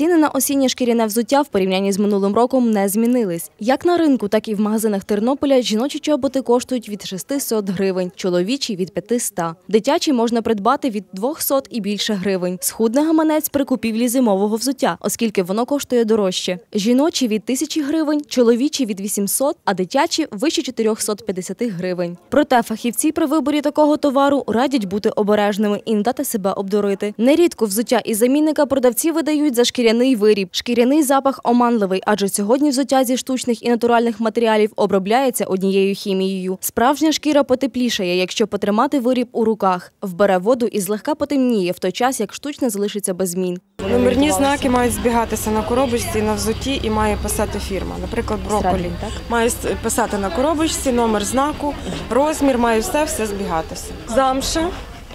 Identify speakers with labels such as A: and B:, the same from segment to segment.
A: ціни на осіннє шкіряне взуття в порівнянні з минулим роком не змінились. Як на ринку, так і в магазинах Тернополя жіночі чоботи коштують від 600 гривень, чоловічі – від 500. Дитячі можна придбати від 200 і більше гривень. Схудне гаманець при купівлі зимового взуття, оскільки воно коштує дорожче. Жіночі – від 1000 гривень, чоловічі – від 800, а дитячі – вище 450 гривень. Проте фахівці при виборі такого товару радять бути обережними і не дати себе обдурити. Нерідко взуття із замінника продавці видають за шкіряний виріб. Шкіряний запах оманливий, адже сьогодні взуття зі штучних і натуральних матеріалів обробляється однією хімією. Справжня шкіра потеплішає, якщо потримати виріб у руках, вбере воду і злегка потемніє в той час, як штучне залишиться без змін.
B: Номерні знаки мають збігатися на коробочці, на взуті і має писати фірма. Наприклад, брокколі. Має писати на коробочці, номер знаку, розмір, має все, все збігатися. Замша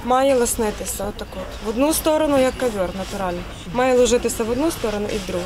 B: має лоснитися отак от. В одну сторону, як ковер натуральний. Має ложитися в одну сторону і в другу.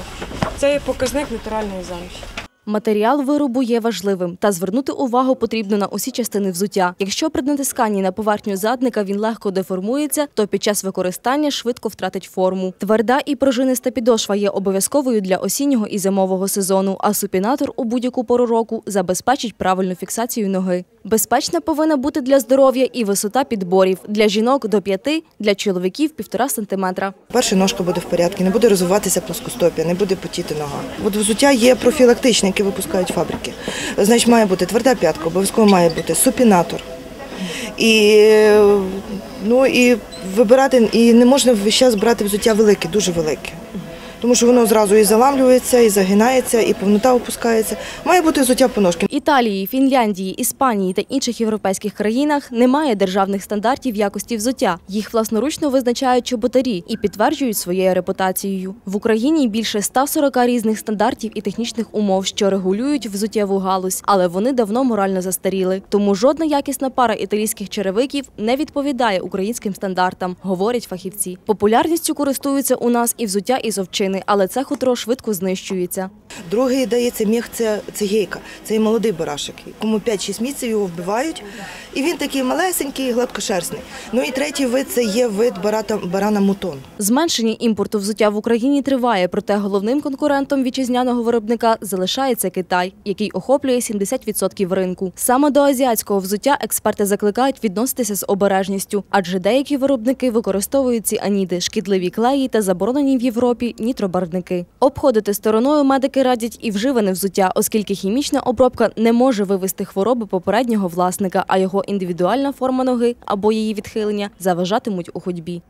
B: Це є показник натуральної замші.
A: Матеріал виробу є важливим, та звернути увагу потрібно на усі частини взуття. Якщо при натисканні на поверхню задника він легко деформується, то під час використання швидко втратить форму. Тверда і пружиниста підошва є обов'язковою для осіннього і зимового сезону, а супінатор у будь-яку пору року забезпечить правильну фіксацію ноги. Безпечна повинна бути для здоров'я і висота підборів для жінок до 5, для чоловіків 1,5 сантиметра.
C: Перша ножка буде в порядку, не буде розвиватися плоскостопія, не буде потіти нога. От взуття є профілактичне, яке випускають фабрики. Значить, має бути тверда п'ятка, обов'язково має бути супінатор. І, ну, і вибирати, і не можна весь час брати взуття велике, дуже велике. Тому що воно зразу і заламлюється, і загинається, і повнота опускається. Має бути взуття по ножки.
A: В Італії, Фінляндії, Іспанії та інших європейських країнах немає державних стандартів якості взуття. Їх власноручно визначають чоботарі і підтверджують своєю репутацією. В Україні більше 140 різних стандартів і технічних умов, що регулюють взуттєву галузь, але вони давно морально застаріли. Тому жодна якісна пара італійських черевиків не відповідає українським стандартам, говорять фахівці. Популярністю користуються у нас і взуття із овчини, але це хутро швидко знищується.
C: Другий дається міх, це, це гейка, це і молодий барашек. Кому 5-6 місяців його вбивають, і він такий малесенький, гладкошерстний. Ну і третій вид це є вид барата, барана мутон.
A: Зменшення імпорту взуття в Україні триває, проте головним конкурентом вітчизняного виробника залишається Китай, який охоплює 70% ринку. Саме до азіатського взуття експерти закликають відноситися з обережністю, адже деякі виробники використовують ці аніди, шкідливі клеї та заборонені в Європі нітробарвники. Обходити стороною медики радять і вживане взуття, оскільки хімічна обробка не може вивести хвороби попереднього власника, а його індивідуальна форма ноги або її відхилення заважатимуть у ходьбі.